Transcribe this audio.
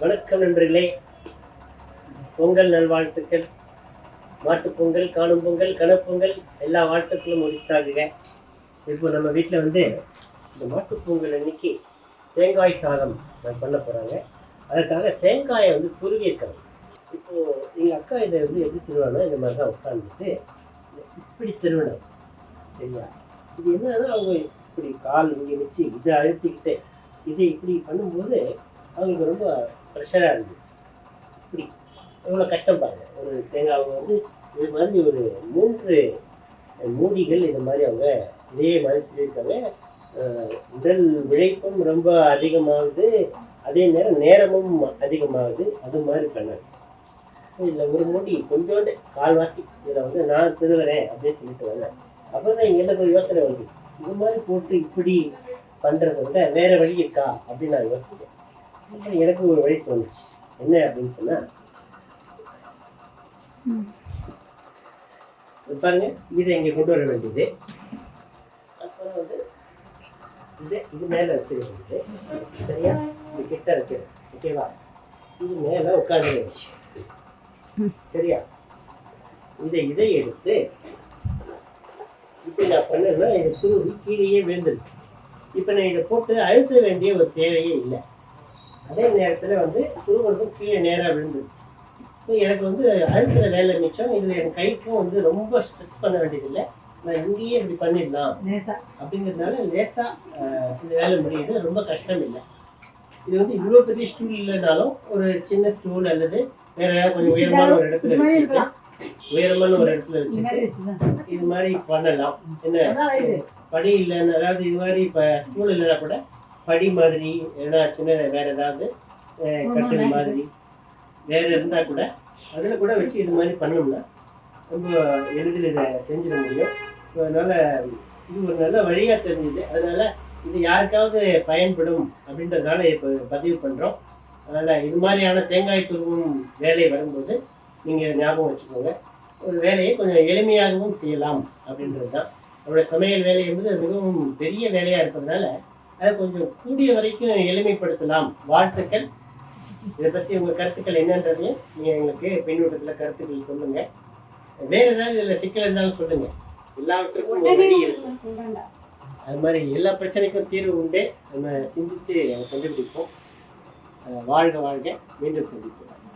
வணக்கம் நண்பர்களே. பொங்கல் நல்வாழ்த்துக்கள். மாட்டுப் பொங்கல் காணும் பொங்கல் கணப்பொங்கல் எல்லா வாழ்த்துக்களும் உரித்தாகுக இப்போ நம்ம வீட்டில் வந்து இந்த மாட்டுப் பொங்கல் அன்னைக்கு தேங்காய் சாதம் நான் பண்ண போகிறாங்க அதற்காக தேங்காயை வந்து துருவி இருக்கணும் இப்போது எங்கள் அக்கா இதை வந்து எப்படி திருவானா இந்த மாதிரி தான் உட்காந்துட்டு இப்படி திருவினம் சரியா? இது என்னன்னா அவங்க இப்படி கால் இங்கே வச்சு இதை அழுத்திக்கிட்டு இதை இப்படி பண்ணும்போது அவங்களுக்கு ரொம்ப ப்ரெஷராக இருக்குது இப்படி எவ்வளோ கஷ்டம் பாருங்க. ஒரு தேங்காய் அவங்க வந்து இது மாதிரி ஒரு மூன்று மூடிகள் இது மாதிரி அவங்க இதே மாதிரி சொல்லியிருக்காங்க உடல் உழைப்பும் ரொம்ப அதிகமாகுது. அதே நேரம் நேரமும் அதிகமாகுது. அது மாதிரி பண்ணாங்க. இதில் ஒரு மூடி கொஞ்சோண்டு கால்வாசி இதில் வந்து நான் திருவுறேன் அப்படின்னு சொல்லிட்டு வந்தேன். அப்புறம் தான் இங்கே ஒரு யோசனை வருது. இது மாதிரி போட்டு இப்படி பண்ணுறத விட வேற வழி இருக்கா அப்படின்னு நான் யோசிச்சேன். அப்புறம் எனக்கு ஒரு வழி தோணுச்சு. என்ன அப்படின்னு சொன்னா இது பாருங்க இதை இங்கே கொண்டு வர வேண்டியது. வந்து இது இது மேலே வச்சிட சரியா? இது கிட்ட இருக்குது ஓகேவா இது மேலே உட்காந்து சரியா? இதை இதை எடுத்து இப்போ நான் பண்ணேன்னா இது தூவி கீழேயே விழுந்துருக்கு இப்போ நான் இதை போட்டு அழுத்த வேண்டிய ஒரு தேவையே இல்லை. அதே நேரத்தில் வந்து துருவுறதும் கீழே நேராக விழுந்துருக்கு இப்போ எனக்கு வந்து அழுத்துற வேலை மிச்சம். இதில் என் கைக்கும் வந்து ரொம்ப ஸ்ட்ரெஸ் பண்ண வேண்டியதில்லை. நான் இங்கேயே இப்படி பண்ணிடலாம் அப்படிங்கிறதுனால லேசாக இந்த வேலை முடியுது ரொம்ப கஷ்டம் இல்லை இது வந்து இவ்வளோ பெரிய ஸ்டூல் இல்லைனாலும் ஒரு சின்ன ஸ்டூல் அல்லது வேற ஏதாவது கொஞ்சம் உயரமான ஒரு இடத்துல இருக்கலாம். உயரமான ஒரு இடத்துல வச்சுட்டு இது மாதிரி பண்ணலாம். என்ன? படி இல்லைன்னு அதாவது இது மாதிரி இப்போ ஸ்கூல் இல்லைனா கூட படி மாதிரி ஏன்னா சின்ன வேற ஏதாவது கட்டில் மாதிரி வேற இருந்தால் கூட அதில் கூட வச்சு இது மாதிரி பண்ணோம்னா ரொம்ப எளிதில் இதை செஞ்சிட முடியும். So, அதனால இது ஒரு நல்ல வழியாக தெரிஞ்சுது. அதனால இது யாருக்காவது பயன்படும் அப்படின்றதுனால இப்போ பதிவு பண்ணுறோம் அதனால் இது மாதிரியான தேங்காய் துருவும் வேலை வரும்போது நீங்கள் ஞாபகம் வச்சுக்கோங்க. ஒரு வேலையை கொஞ்சம் எளிமையாகவும் செய்யலாம் அப்படின்றது தான் நம்மளுடைய சமையல் வேலை என்பது மிகவும் பெரிய வேலையாக இருப்பதனால அதை கொஞ்சம் கூடிய வரைக்கும் எளிமைப்படுத்தலாம். வாழ்த்துக்கள். இதை பற்றி உங்கள் கருத்துக்கள் என்னன்றதையும் நீங்கள் எங்களுக்கு பின்னூட்டத்தில் கருத்துக்கள் சொல்லுங்கள் வேறு ஏதாவது இதில் சிக்கல் இருந்தாலும் சொல்லுங்கள் எல்லாவற்றுக்கும் ஒரு வழி அது மாதிரி எல்லா பிரச்சனைக்கும் தீர்வு உண்டு. நம்ம சிந்தித்து கண்டுபிடிப்போம். வாழ்க வாழ்க. மீண்டும் சந்திப்போம்.